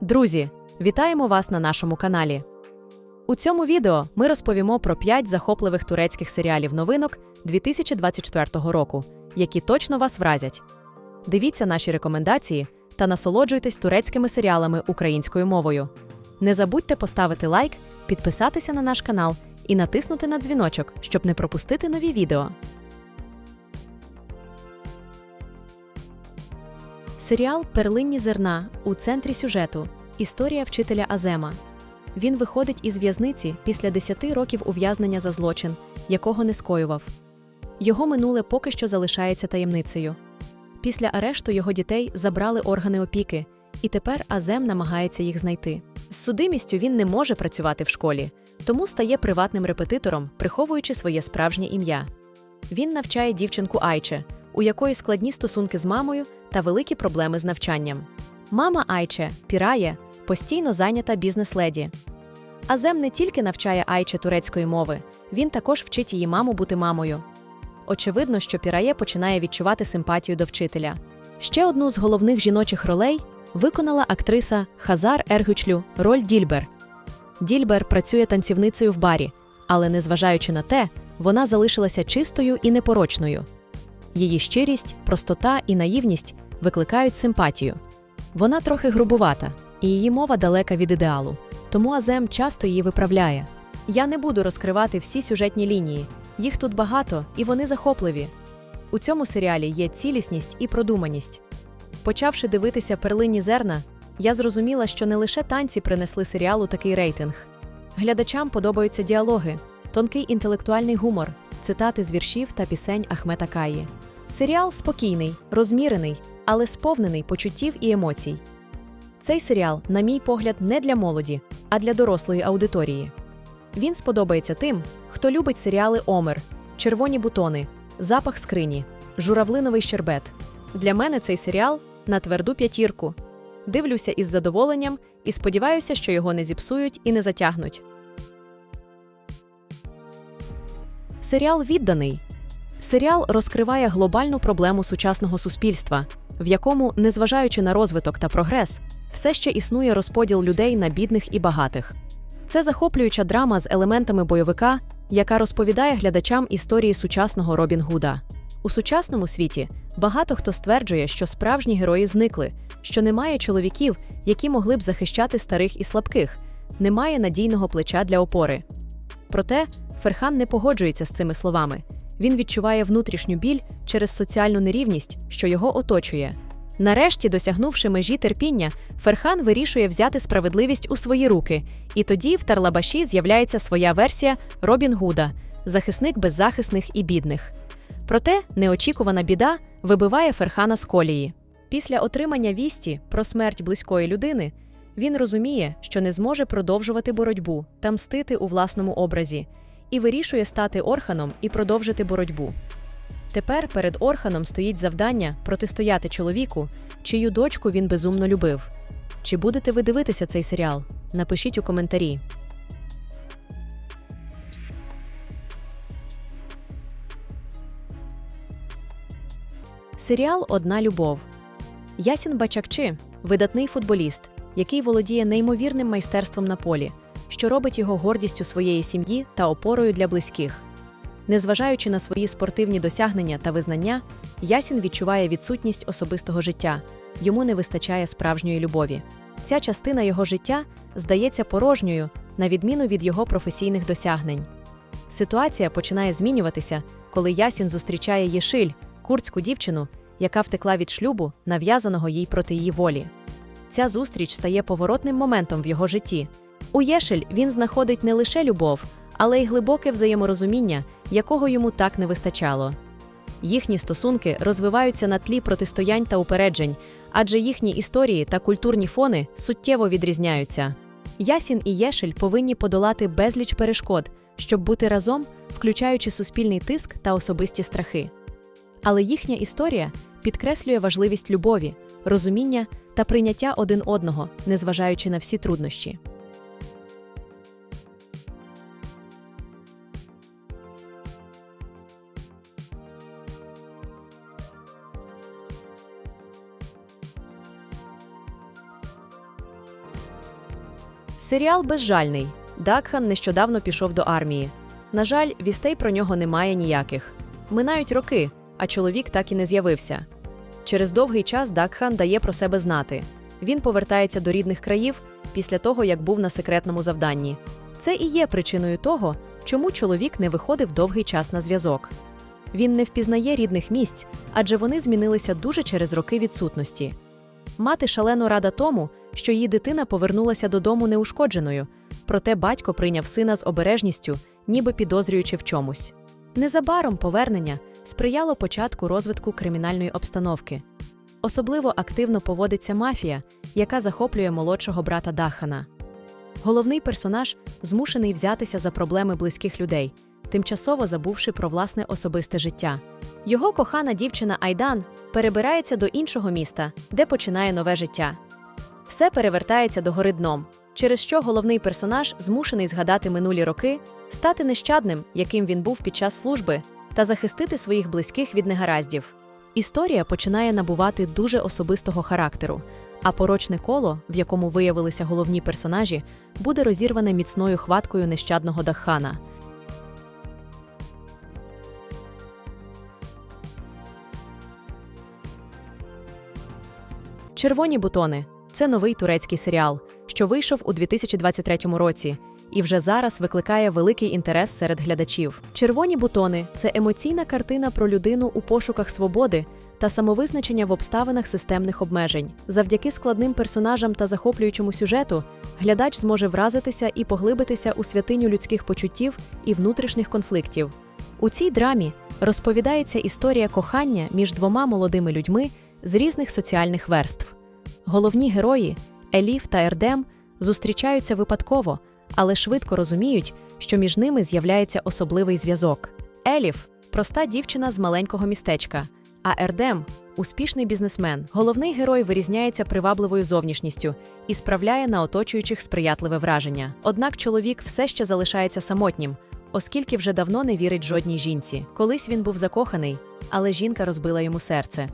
Друзі, вітаємо вас на нашому каналі. У цьому відео ми розповімо про 5 захопливих турецьких серіалів новинок 2024 року, які точно вас вразять. Дивіться наші рекомендації та насолоджуйтесь турецькими серіалами українською мовою. Не забудьте поставити лайк, підписатися на наш канал і натиснути на дзвіночок, щоб не пропустити нові відео. Серіал Перлинні зерна у центрі сюжету. Історія вчителя Азема. Він виходить із в'язниці після 10 років ув'язнення за злочин, якого не скоював. Його минуле поки що залишається таємницею. Після арешту його дітей забрали органи опіки, і тепер Азем намагається їх знайти. З судимістю він не може працювати в школі, тому стає приватним репетитором, приховуючи своє справжнє ім'я. Він навчає дівчинку Айче, у якої складні стосунки з мамою та великі проблеми з навчанням. Мама Айче, Пірає, постійно зайнята бізнес-леді. Азем не тільки навчає Айче турецької мови, він також вчить її маму бути мамою. Очевидно, що Пірає починає відчувати симпатію до вчителя. Ще одну з головних жіночих ролей виконала актриса Хазар Ергючлю роль Дільбер. Дільбер працює танцівницею в барі, але, незважаючи на те, вона залишилася чистою і непорочною. Її щирість, простота і наївність викликають симпатію. Вона трохи грубувата, і її мова далека від ідеалу, тому Азем часто її виправляє. Я не буду розкривати всі сюжетні лінії, їх тут багато і вони захопливі. У цьому серіалі є цілісність і продуманість. Почавши дивитися перлинні зерна, я зрозуміла, що не лише танці принесли серіалу такий рейтинг. Глядачам подобаються діалоги, тонкий інтелектуальний гумор, цитати з віршів та пісень Ахмета Каї. Серіал спокійний, розмірений, але сповнений почуттів і емоцій. Цей серіал, на мій погляд, не для молоді, а для дорослої аудиторії. Він сподобається тим, хто любить серіали Омер, Червоні бутони, Запах скрині, Журавлиновий щербет. Для мене цей серіал на тверду п'ятірку. Дивлюся із задоволенням і сподіваюся, що його не зіпсують і не затягнуть. Серіал відданий. Серіал розкриває глобальну проблему сучасного суспільства, в якому, незважаючи на розвиток та прогрес, все ще існує розподіл людей на бідних і багатих. Це захоплююча драма з елементами бойовика, яка розповідає глядачам історії сучасного Робін Гуда. У сучасному світі багато хто стверджує, що справжні герої зникли, що немає чоловіків, які могли б захищати старих і слабких, немає надійного плеча для опори. Проте Ферхан не погоджується з цими словами. Він відчуває внутрішню біль через соціальну нерівність, що його оточує. Нарешті, досягнувши межі терпіння, Ферхан вирішує взяти справедливість у свої руки, і тоді в Тарлабаші з'являється своя версія Робін Гуда захисник беззахисних і бідних. Проте неочікувана біда вибиває Ферхана з колії. Після отримання вісті про смерть близької людини він розуміє, що не зможе продовжувати боротьбу та мстити у власному образі, і вирішує стати орханом і продовжити боротьбу. Тепер перед Орханом стоїть завдання протистояти чоловіку, чию дочку він безумно любив. Чи будете ви дивитися цей серіал? Напишіть у коментарі. Серіал Одна любов. Ясін Бачакчи видатний футболіст, який володіє неймовірним майстерством на полі, що робить його гордістю своєї сім'ї та опорою для близьких. Незважаючи на свої спортивні досягнення та визнання, Ясін відчуває відсутність особистого життя, йому не вистачає справжньої любові. Ця частина його життя здається порожньою, на відміну від його професійних досягнень. Ситуація починає змінюватися, коли Ясін зустрічає Єшиль, курдську дівчину, яка втекла від шлюбу, нав'язаного їй проти її волі. Ця зустріч стає поворотним моментом в його житті. У Єшель він знаходить не лише любов, але й глибоке взаєморозуміння, якого йому так не вистачало. Їхні стосунки розвиваються на тлі протистоянь та упереджень, адже їхні історії та культурні фони суттєво відрізняються. Ясін і Єшель повинні подолати безліч перешкод, щоб бути разом, включаючи суспільний тиск та особисті страхи. Але їхня історія підкреслює важливість любові, розуміння та прийняття один одного, незважаючи на всі труднощі. Серіал безжальний. Дакхан нещодавно пішов до армії. На жаль, вістей про нього немає ніяких. Минають роки, а чоловік так і не з'явився. Через довгий час Дакхан дає про себе знати. Він повертається до рідних країв після того, як був на секретному завданні. Це і є причиною того, чому чоловік не виходив довгий час на зв'язок. Він не впізнає рідних місць, адже вони змінилися дуже через роки відсутності. Мати шалено рада тому, що її дитина повернулася додому неушкодженою, проте батько прийняв сина з обережністю, ніби підозрюючи в чомусь. Незабаром повернення сприяло початку розвитку кримінальної обстановки. Особливо активно поводиться мафія, яка захоплює молодшого брата Дахана. Головний персонаж змушений взятися за проблеми близьких людей, тимчасово забувши про власне особисте життя. Його кохана дівчина Айдан перебирається до іншого міста, де починає нове життя. Все перевертається до гори дном, через що головний персонаж змушений згадати минулі роки, стати нещадним, яким він був під час служби, та захистити своїх близьких від негараздів. Історія починає набувати дуже особистого характеру, а порочне коло, в якому виявилися головні персонажі, буде розірване міцною хваткою нещадного Дахана. Червоні бутони це новий турецький серіал, що вийшов у 2023 році і вже зараз викликає великий інтерес серед глядачів. Червоні бутони це емоційна картина про людину у пошуках свободи та самовизначення в обставинах системних обмежень. Завдяки складним персонажам та захоплюючому сюжету глядач зможе вразитися і поглибитися у святиню людських почуттів і внутрішніх конфліктів. У цій драмі розповідається історія кохання між двома молодими людьми з різних соціальних верств. Головні герої Еліф та Ердем зустрічаються випадково, але швидко розуміють, що між ними з'являється особливий зв'язок. Еліф проста дівчина з маленького містечка, а Ердем успішний бізнесмен. Головний герой вирізняється привабливою зовнішністю і справляє на оточуючих сприятливе враження. Однак чоловік все ще залишається самотнім, оскільки вже давно не вірить жодній жінці. Колись він був закоханий, але жінка розбила йому серце.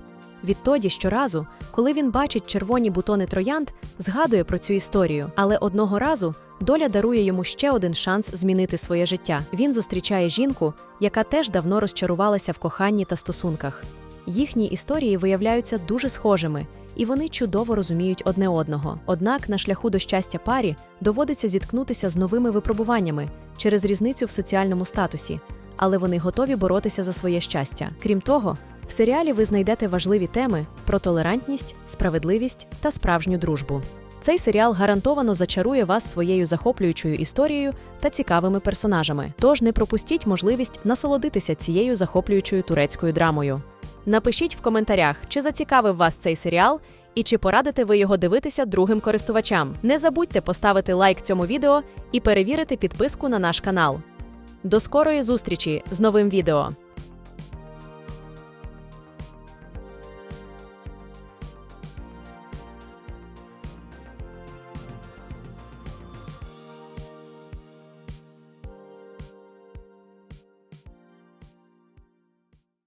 Відтоді щоразу, коли він бачить червоні бутони троянд, згадує про цю історію. Але одного разу доля дарує йому ще один шанс змінити своє життя. Він зустрічає жінку, яка теж давно розчарувалася в коханні та стосунках. Їхні історії виявляються дуже схожими, і вони чудово розуміють одне одного. Однак на шляху до щастя парі доводиться зіткнутися з новими випробуваннями через різницю в соціальному статусі, але вони готові боротися за своє щастя. Крім того, в серіалі ви знайдете важливі теми про толерантність, справедливість та справжню дружбу. Цей серіал гарантовано зачарує вас своєю захоплюючою історією та цікавими персонажами. Тож не пропустіть можливість насолодитися цією захоплюючою турецькою драмою. Напишіть в коментарях, чи зацікавив вас цей серіал і чи порадите ви його дивитися другим користувачам. Не забудьте поставити лайк цьому відео і перевірити підписку на наш канал. До скорої зустрічі з новим відео!